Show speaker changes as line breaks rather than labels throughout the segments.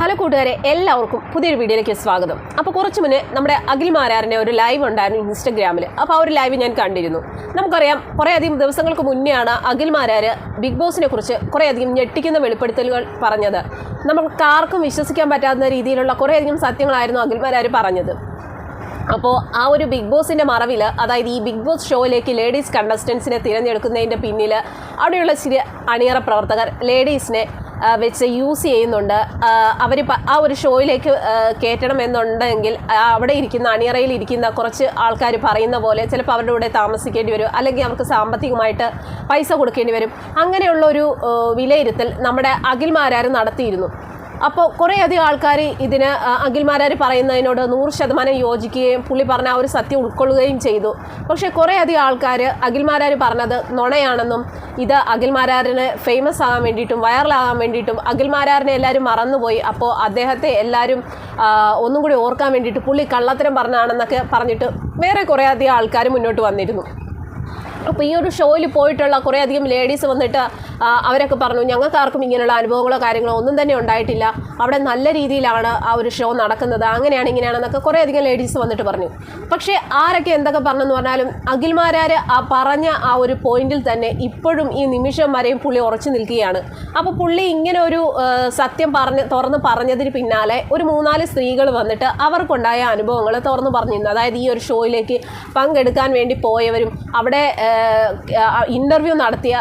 Hello കൂട്ടുകാരെ എല്ലാവർക്കും പുതിയൊരു വീഡിയോയിലേക്ക് സ്വാഗതം. അപ്പോൾ കുറച്ച് മുന്നേ നമ്മുടെ അഖിൽ മാരാറിന്റെ ഒരു ലൈവ് ഉണ്ടായിരുന്നു ഇൻസ്റ്റഗ്രാമിൽ അപ്പോൾ ആ ഒരു ലൈവ് ഞാൻ കണ്ടിരുന്നു. നമുക്കറിയാം കുറേയധികം ദിവസങ്ങൾക്ക് മുന്നെയാണ് അഖിൽ മാരാർ ബിഗ് ബോസിനെ കുറിച്ച് കുറേയധികം ഞെട്ടിക്കുന്ന വെളിപ്പെടുത്തലുകൾ പറഞ്ഞത്. നമുക്ക് ആർക്കും വിശ്വസിക്കാൻ പറ്റാത്ത രീതിയിലുള്ള കുറേയധികം സത്യങ്ങളായിരുന്നു അഖിൽ മാരാർ പറഞ്ഞത്. അപ്പോൾ ആ ഒരു ബിഗ് ബോസിന്റെ മറവിൽ അതായത് ഈ ബിഗ് ബോസ് ഷോയിലേക്ക് ലേഡീസ് കണ്ടസ്റ്റൻസിനെ തിരഞ്ഞെടുക്കുന്നതിന്റെ പിന്നിൽ അവിടെയുള്ള ചില അണിയറ പ്രവർത്തകർ ലേഡീസിനെ വെച്ച് യൂസ് ചെയ്യുന്നുണ്ട്. അവർ ആ ഒരു ഷോയിലേക്ക് കയറ്റണം എന്നുണ്ടെങ്കിൽ അവിടെ ഇരിക്കുന്ന അണിയറയിൽ ഇരിക്കുന്ന കുറച്ച് ആൾക്കാർ പറയുന്ന പോലെ ചിലപ്പോൾ അവരുടെ കൂടെ താമസിക്കേണ്ടി വരും. അല്ലെങ്കിൽ അവർക്ക് സാമ്പത്തികമായിട്ട് പൈസ കൊടുക്കേണ്ടി വരും. അങ്ങനെയുള്ള ഒരു വിലയിരുത്തൽ നമ്മുടെ അഖിൽമാരാർ നടത്തിയിരുന്നു. അപ്പോൾ കുറേയധികം ആൾക്കാർ ഇതിന് അഖിൽമാരാർ പറയുന്നതിനോട് നൂറ് ശതമാനം യോജിക്കുകയും പുള്ളി പറഞ്ഞ ആ ഒരു സത്യം ഉൾക്കൊള്ളുകയും ചെയ്തു. പക്ഷേ കുറേയധികം ആൾക്കാർ അഖിൽമാരാർ പറഞ്ഞത് നുണയാണെന്നും ഇത് അഖിൽമാരാറിന് ഫേമസ് ആകാൻ വേണ്ടിയിട്ടും വൈറലാകാൻ വേണ്ടിയിട്ടും അഖിൽമാരാറിനെ എല്ലാവരും മറന്നുപോയി. അപ്പോൾ അദ്ദേഹത്തെ എല്ലാവരും ഒന്നും കൂടി ഓർക്കാൻ വേണ്ടിയിട്ട് പുള്ളി കള്ളത്തരം പറഞ്ഞാണെന്നൊക്കെ പറഞ്ഞിട്ട് വേറെ കുറേയധികം ആൾക്കാർ മുന്നോട്ട് വന്നിരുന്നു. അപ്പോൾ ഈ ഒരു ഷോയിൽ പോയിട്ടുള്ള കുറേ അധികം ലേഡീസ് വന്നിട്ട് അവരൊക്കെ പറഞ്ഞു ഞങ്ങൾക്ക് ആർക്കും ഇങ്ങനെയുള്ള അനുഭവങ്ങളോ കാര്യങ്ങളോ ഒന്നും തന്നെ ഉണ്ടായിട്ടില്ല. അവിടെ നല്ല രീതിയിലാണ് ആ ഒരു ഷോ നടക്കുന്നത്. അങ്ങനെയാണ് ഇങ്ങനെയാണെന്നൊക്കെ കുറേ അധികം ലേഡീസ് വന്നിട്ട് പറഞ്ഞു. പക്ഷേ ആരൊക്കെ എന്തൊക്കെ പറഞ്ഞെന്ന് പറഞ്ഞാലും അഖിൽമാരാർ ആ പറഞ്ഞ ആ ഒരു പോയിന്റിൽ തന്നെ ഇപ്പോഴും ഈ നിമിഷം വരെയും പുള്ളി ഉറച്ചു നിൽക്കുകയാണ്. അപ്പോൾ പുള്ളി ഇങ്ങനെ ഒരു സത്യം പറഞ്ഞ് തുറന്ന് പറഞ്ഞതിന് പിന്നാലെ ഒരു മൂന്നാൽ സ്ത്രീകൾ വന്നിട്ട് അവർക്കുണ്ടായ അനുഭവങ്ങൾ തുറന്ന് പറഞ്ഞിരുന്നു. അതായത് ഈ ഒരു ഷോയിലേക്ക് പങ്കെടുക്കാൻ വേണ്ടി പോയവരും അവിടെ ഇന്റർവ്യൂ നടത്തിയ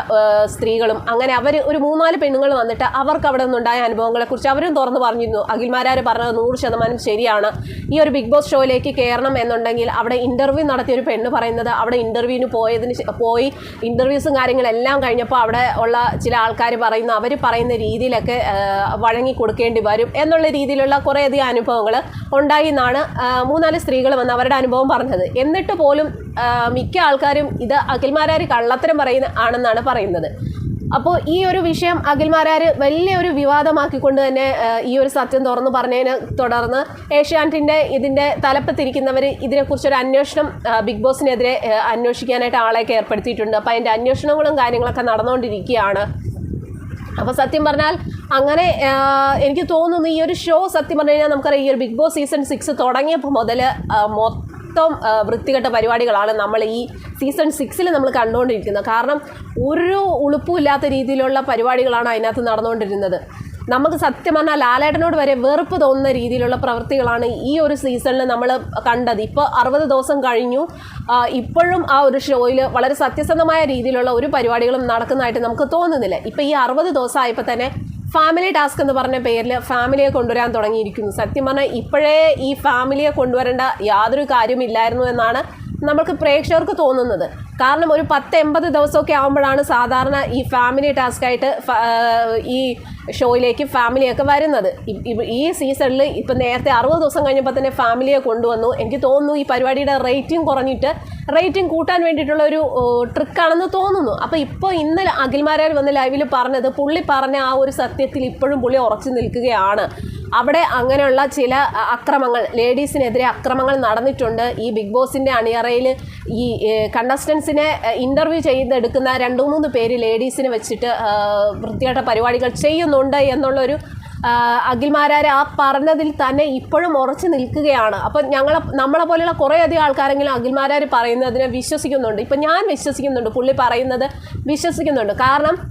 സ്ത്രീകളും അങ്ങനെ അവർ ഒരു മൂന്നാൽ പെണ്ണുങ്ങൾ വന്നിട്ട് അവർക്ക് അവിടെ നിന്നുണ്ടായ അനുഭവങ്ങളെക്കുറിച്ച് അവരും തുറന്ന് പറഞ്ഞിരുന്നു. അഖിൽമാരാർ പറഞ്ഞത് നൂറ് ശതമാനം ശരിയാണ്. ഈ ഒരു ബിഗ് ബോസ് ഷോയിലേക്ക് കയറണം എന്നുണ്ടെങ്കിൽ അവിടെ ഇന്റർവ്യൂ നടത്തിയ ഒരു പെണ്ണ് പറയുന്നത് അവിടെ ഇന്റർവ്യൂവിന് പോയതിന് പോയി. ഇന്റർവ്യൂസും കാര്യങ്ങളെല്ലാം കഴിഞ്ഞപ്പോൾ അവിടെ ഉള്ള ചില ആൾക്കാർ പറയുന്ന അവർ പറയുന്ന രീതിയിലൊക്കെ വഴങ്ങി കൊടുക്കേണ്ടി വരും എന്നുള്ള രീതിയിലുള്ള കുറേയധികം അനുഭവങ്ങൾ ഉണ്ടായി എന്നാണ് മൂന്നാൽ സ്ത്രീകൾ വന്ന് അവരുടെ അനുഭവം പറഞ്ഞത്. എന്നിട്ട് പോലും മിക്ക ആൾക്കാരും ഇത് അഖിൽമാരാർ കള്ളത്തരം പറയുന്ന ആണെന്നാണ് പറയുന്നത്. അപ്പോൾ ഈ ഒരു വിഷയം അഖിൽമാരാർ വലിയൊരു വിവാദമാക്കിക്കൊണ്ട് തന്നെ ഈ ഒരു സത്യം തുറന്നു പറഞ്ഞതിനെ തുടർന്ന് ഏഷ്യാനെറ്റിന്റെ ഇതിന്റെ തലപ്പത്തിരിക്കുന്നവർ ഇതിനെക്കുറിച്ചൊരു അന്വേഷണം ബിഗ് ബോസിനെതിരെ അന്വേഷിക്കാനായിട്ട് ആളെയൊക്കെ ഏർപ്പെടുത്തിയിട്ടുണ്ട്. അപ്പോൾ അതിന്റെ അന്വേഷണങ്ങളും കാര്യങ്ങളൊക്കെ നടന്നുകൊണ്ടിരിക്കുകയാണ്. അപ്പോൾ സത്യം പറഞ്ഞാൽ അങ്ങനെ എനിക്ക് തോന്നുന്നു ഈ ഒരു ഷോ സത്യം പറഞ്ഞു കഴിഞ്ഞാൽ നമുക്കറിയാം ഈ ഒരു ബിഗ് ബോസ് സീസൺ സിക്സ് തുടങ്ങിയപ്പോൾ മുതൽ മൊത്തം വൃത്തികെട്ട പരിപാടികളാണ് നമ്മൾ ഈ സീസൺ സിക്സിൽ നമ്മൾ കണ്ടുകൊണ്ടിരിക്കുന്നത്. കാരണം ഒരു ഉളുപ്പുമില്ലാത്ത രീതിയിലുള്ള പരിപാടികളാണ് അതിനകത്ത് നടന്നുകൊണ്ടിരുന്നത്. നമുക്ക് സത്യം പറഞ്ഞാൽ ലാലേട്ടനോട് വരെ വെറുപ്പ് തോന്നുന്ന രീതിയിലുള്ള പ്രവൃത്തികളാണ് ഈ ഒരു സീസണിൽ നമ്മൾ കണ്ടത്. ഇപ്പോൾ അറുപത് ദിവസം കഴിഞ്ഞു. ഇപ്പോഴും ആ ഒരു ഷോയിൽ വളരെ സത്യസന്ധമായ രീതിയിലുള്ള ഒരു പരിപാടികളും നടക്കുന്നതായിട്ട് നമുക്ക് തോന്നുന്നില്ല. ഇപ്പോൾ ഈ അറുപത് ദിവസമായപ്പോൾ തന്നെ ഫാമിലി ടാസ്ക് എന്ന് പറഞ്ഞ പേരിൽ ഫാമിലിയെ കൊണ്ടുവരാൻ തുടങ്ങിയിരിക്കുന്നു. സത്യം പറഞ്ഞാൽ ഇപ്പോഴേ ഈ ഫാമിലിയെ കൊണ്ടുവരേണ്ട യാതൊരു കാര്യമില്ലായിരുന്നു എന്നാണ് നമ്മൾക്ക് പ്രേക്ഷകർക്ക് തോന്നുന്നത്. കാരണം ഒരു പത്ത് എൺപത് ദിവസമൊക്കെ ആകുമ്പോഴാണ് സാധാരണ ഈ ഫാമിലി ടാസ്ക് ആയിട്ട് ഈ ഷോയിലേക്ക് ഫാമിലിയൊക്കെ വരുന്നത്. ഈ സീസണിൽ ഇപ്പം നേരത്തെ അറുപത് ദിവസം കഴിഞ്ഞപ്പോൾ തന്നെ ഫാമിലിയെ കൊണ്ടുവന്നു. എനിക്ക് തോന്നുന്നു ഈ പരിപാടിയുടെ റേറ്റിംഗ് കുറഞ്ഞിട്ട് റേറ്റിംഗ് കൂട്ടാൻ വേണ്ടിയിട്ടുള്ള ഒരു ട്രിക്കാണെന്ന് തോന്നുന്നു. അപ്പോൾ ഇപ്പോൾ ഇന്നലെ അഖിൽമാരാർ വന്ന് ലൈവിൽ പറഞ്ഞത് പുള്ളി പറഞ്ഞ ആ ഒരു സത്യത്തിൽ ഇപ്പോഴും പുള്ളി ഉറച്ചു നിൽക്കുകയാണ്. അവിടെ അങ്ങനെയുള്ള ചില അക്രമങ്ങൾ ലേഡീസിനെതിരെ അക്രമങ്ങൾ നടന്നിട്ടുണ്ട്. ഈ ബിഗ് ബോസിന്റെ അണിയറയിൽ ഈ കണ്ടസ്റ്റൻസിനെ ഇന്റർവ്യൂ ചെയ്തെടുക്കുന്ന രണ്ട് മൂന്ന് പേര് ലേഡീസിന് വെച്ചിട്ട് വൃത്തികെട്ട പരിപാടികൾ ചെയ്യുന്നുണ്ട് എന്നുള്ളൊരു അഖിൽമാരാർ ആ പറഞ്ഞതിൽ തന്നെ ഇപ്പോഴും ഉറച്ചു നിൽക്കുകയാണ്. അപ്പം ഞങ്ങളെ നമ്മളെ പോലെയുള്ള കുറേയധികം ആൾക്കാരെങ്കിലും അഖിൽമാരാർ പറയുന്നതിനെ വിശ്വസിക്കുന്നുണ്ട്. ഇപ്പം ഞാൻ വിശ്വസിക്കുന്നുണ്ട്. പുള്ളി പറയുന്നത് വിശ്വസിക്കുന്നുണ്ട്. കാരണം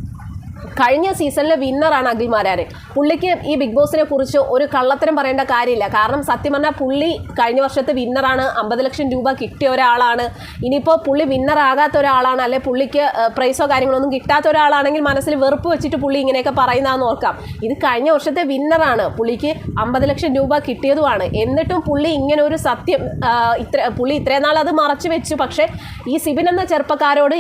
കഴിഞ്ഞ സീസണിലെ വിന്നറാണ് അഖിൽമാരാർ പുള്ളിക്ക് ഈ ബിഗ് ബോസിനെ കുറിച്ച് ഒരു കള്ളത്തരം പറയേണ്ട കാര്യമില്ല. കാരണം സത്യം പറഞ്ഞാൽ പുള്ളി കഴിഞ്ഞ വർഷത്തെ വിന്നറാണ്. അമ്പത് ലക്ഷം രൂപ കിട്ടിയ ഒരാളാണ്. ഇനിയിപ്പോൾ പുള്ളി വിന്നറാകാത്ത ഒരാളാണ് അല്ലെ പുള്ളിക്ക് പ്രൈസോ കാര്യങ്ങളൊന്നും കിട്ടാത്ത ഒരാളാണെങ്കിൽ മനസ്സിൽ വെറുപ്പ് വെച്ചിട്ട് പുള്ളി ഇങ്ങനെയൊക്കെ പറയുന്നതെന്ന് ഓർക്കാം. ഇത് കഴിഞ്ഞ വർഷത്തെ വിന്നറാണ്. പുള്ളിക്ക് അമ്പത് ലക്ഷം രൂപ കിട്ടിയതുമാണ്. എന്നിട്ടും പുള്ളി ഇങ്ങനെ ഒരു സത്യം ഇത്ര പുള്ളി ഇത്രയും നാൾ അത് മറച്ചു വെച്ചു. പക്ഷേ ഈ സിബിൻ എന്ന ചെറുപ്പക്കാരോട്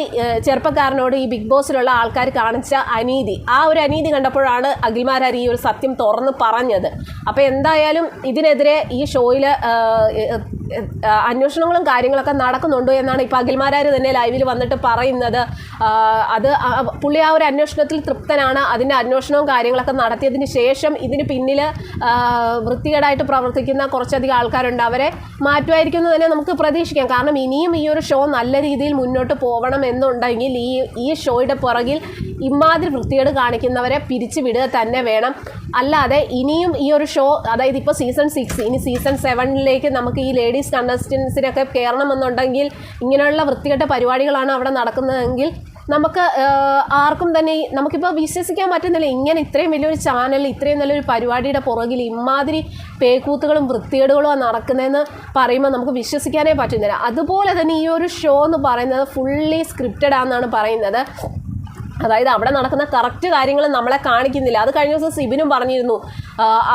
ചെറുപ്പക്കാരനോട് ഈ ബിഗ് ബോസിലുള്ള ആൾക്കാർ കാണിച്ച അനീതി ആ ഒരു അനീതി കണ്ടപ്പോഴാണ് അഖിൽമാരാർ ഈ ഒരു സത്യം തുറന്ന് പറഞ്ഞത്. അപ്പോൾ എന്തായാലും ഇതിനെതിരെ ഈ ഷോയിൽ അന്വേഷണങ്ങളും കാര്യങ്ങളൊക്കെ നടക്കുന്നുണ്ടോ എന്നാണ് ഇപ്പോൾ അഖിൽമാരാർ തന്നെ ലൈവിൽ വന്നിട്ട് പറയുന്നത്. അത് പുള്ളി ആ ഒരു അന്വേഷണത്തിൽ തൃപ്തനാണ്. അതിന്റെ അന്വേഷണവും കാര്യങ്ങളൊക്കെ നടത്തിയതിന് ശേഷം ഇതിന് പിന്നിൽ വൃത്തികേടായിട്ട് പ്രവർത്തിക്കുന്ന കുറച്ചധികം ആൾക്കാരുണ്ട്. അവരെ മാറ്റുമായിരിക്കും എന്ന് തന്നെ നമുക്ക് പ്രതീക്ഷിക്കാം. കാരണം ഇനിയും ഈ ഒരു ഷോ നല്ല രീതിയിൽ മുന്നോട്ട് പോകണം എന്നുണ്ടെങ്കിൽ ഈ ഈ ഷോയുടെ പുറകിൽ ഇമാതിരി വൃത്തികേട് കാണിക്കുന്നവരെ പിരിച്ചു വിടുക തന്നെ വേണം. അല്ലാതെ ഇനിയും ഈ ഒരു ഷോ അതായത് ഇപ്പോൾ സീസൺ സിക്സ് ഇനി സീസൺ സെവനിലേക്ക് നമുക്ക് ഈ ലേഡീസ് കണ്ടസ്റ്റൻസിനൊക്കെ കയറണമെന്നുണ്ടെങ്കിൽ ഇങ്ങനെയുള്ള വൃത്തികെട്ട പരിപാടികളാണ് അവിടെ നടക്കുന്നതെങ്കിൽ നമുക്ക് ആർക്കും തന്നെ നമുക്കിപ്പോൾ വിശ്വസിക്കാൻ പറ്റുന്നില്ല. ഇങ്ങനെ ഇത്രയും വലിയൊരു ചാനൽ ഇത്രയും നല്ലൊരു പരിപാടിയുടെ പുറകിൽ ഇമാതിരി പേക്കൂത്തുകളും വൃത്തികേടുകളും നടക്കുന്നതെന്ന് പറയുമ്പോൾ നമുക്ക് വിശ്വസിക്കാനേ പറ്റുന്നില്ല. അതുപോലെ തന്നെ ഈ ഒരു ഷോ എന്ന് പറയുന്നത് ഫുള്ളി സ്ക്രിപ്റ്റഡ് ആണെന്നാണ് പറയുന്നത്. അതായത് അവിടെ നടക്കുന്ന കറക്റ്റ് കാര്യങ്ങൾ നമ്മളെ കാണിക്കുന്നില്ല. അത് കഴിഞ്ഞ ദിവസം സിബിനും പറഞ്ഞിരുന്നു.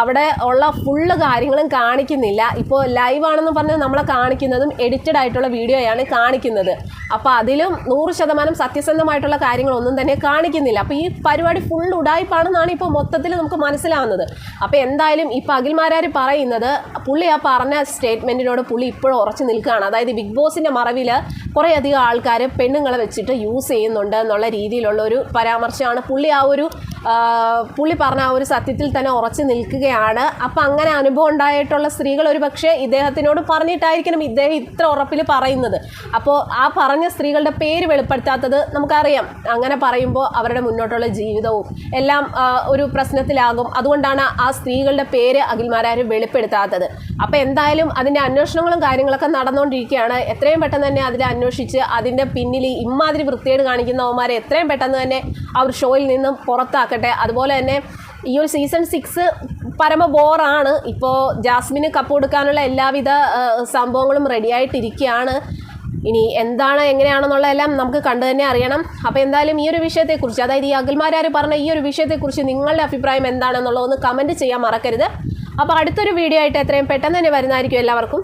അവിടെ ഉള്ള ഫുള്ള് കാര്യങ്ങളും കാണിക്കുന്നില്ല. ഇപ്പോൾ ലൈവ് ആണെന്ന് പറഞ്ഞ് നമ്മളെ കാണിക്കുന്നതും എഡിറ്റഡ് ആയിട്ടുള്ള വീഡിയോയാണ് കാണിക്കുന്നത്. അപ്പോൾ അതിലും നൂറ് ശതമാനം സത്യസന്ധമായിട്ടുള്ള കാര്യങ്ങളൊന്നും തന്നെ കാണിക്കുന്നില്ല. അപ്പോൾ ഈ പരിപാടി ഫുൾ ഉടായ്പാണെന്നാണ് ഇപ്പോൾ മൊത്തത്തിൽ നമുക്ക് മനസ്സിലാവുന്നത്. അപ്പോൾ എന്തായാലും ഇപ്പൊ അഖിൽമാരാർ പറയുന്നത് പുള്ളി ആ പറഞ്ഞ സ്റ്റേറ്റ്മെന്റിനോട് പുള്ളി ഇപ്പോഴും ഉറച്ചു നിൽക്കുകയാണ്. അതായത് ബിഗ് ബോസിന്റെ മറവിൽ കുറേയധികം ആൾക്കാർ പെണ്ണുങ്ങളെ വെച്ചിട്ട് യൂസ് ചെയ്യുന്നുണ്ട് എന്നുള്ള രീതിയിലുള്ള ഒരു പരാമർശമാണ് പുള്ളി ആ ഒരു പുള്ളി പറഞ്ഞ ആ ഒരു സത്യത്തിൽ തന്നെ ഉറച്ചു നിൽക്കുകയാണ്. അപ്പം അങ്ങനെ അനുഭവം ഉണ്ടായിട്ടുള്ള സ്ത്രീകൾ ഒരു പക്ഷേ ഇദ്ദേഹത്തിനോട് പറഞ്ഞിട്ടായിരിക്കണം ഇദ്ദേഹം ഇത്ര ഉറപ്പിൽ പറയുന്നത്. അപ്പോൾ ആ പറഞ്ഞ സ്ത്രീകളുടെ പേര് വെളിപ്പെടുത്താത്തത് നമുക്കറിയാം. അങ്ങനെ പറയുമ്പോൾ അവരുടെ മുന്നോട്ടുള്ള ജീവിതവും എല്ലാം ഒരു പ്രശ്നത്തിലാകും. അതുകൊണ്ടാണ് ആ സ്ത്രീകളുടെ പേര് അഖിൽമാരാർ വെളിപ്പെടുത്താത്തത്. അപ്പോൾ എന്തായാലും അതിന്റെ അന്വേഷണങ്ങളും കാര്യങ്ങളൊക്കെ നടന്നുകൊണ്ടിരിക്കുകയാണ് എത്രയും പെട്ടെന്ന് തന്നെ അതിനെ അന്വേഷിച്ച് അതിന്റെ പിന്നിൽ ഇമാതിരി വൃത്തിയേട് കാണിക്കുന്നവന്മാരെ എത്രയും പെട്ടെന്ന് തന്നെ ആ ഒരു ഷോയിൽ നിന്നും പുറത്താക്കട്ടെ. അതുപോലെ തന്നെ ഈ ഒരു സീസൺ സിക്സ് പരമ ബോറാണ് ഇപ്പോൾ ജാസ്മിന് കപ്പ് കൊടുക്കാനുള്ള എല്ലാവിധ സംഭവങ്ങളും റെഡിയായിട്ടിരിക്കുകയാണ് ഇനി എന്താണ് എങ്ങനെയാണെന്നുള്ളതെല്ലാം നമുക്ക് കണ്ടു തന്നെ അറിയണം. അപ്പോൾ എന്തായാലും ഈ ഒരു വിഷയത്തെക്കുറിച്ച് അതായത് ഈ അഖിൽമാരാർ പറഞ്ഞ ഈ ഒരു വിഷയത്തെക്കുറിച്ച് നിങ്ങളുടെ അഭിപ്രായം എന്താണെന്നുള്ളത് ഒന്ന് കമന്റ് ചെയ്യാൻ മറക്കരുത്. അപ്പോൾ അടുത്തൊരു വീഡിയോ ആയിട്ട് എത്രയും പെട്ടെന്ന് തന്നെ വരുന്നതായിരിക്കും എല്ലാവർക്കും.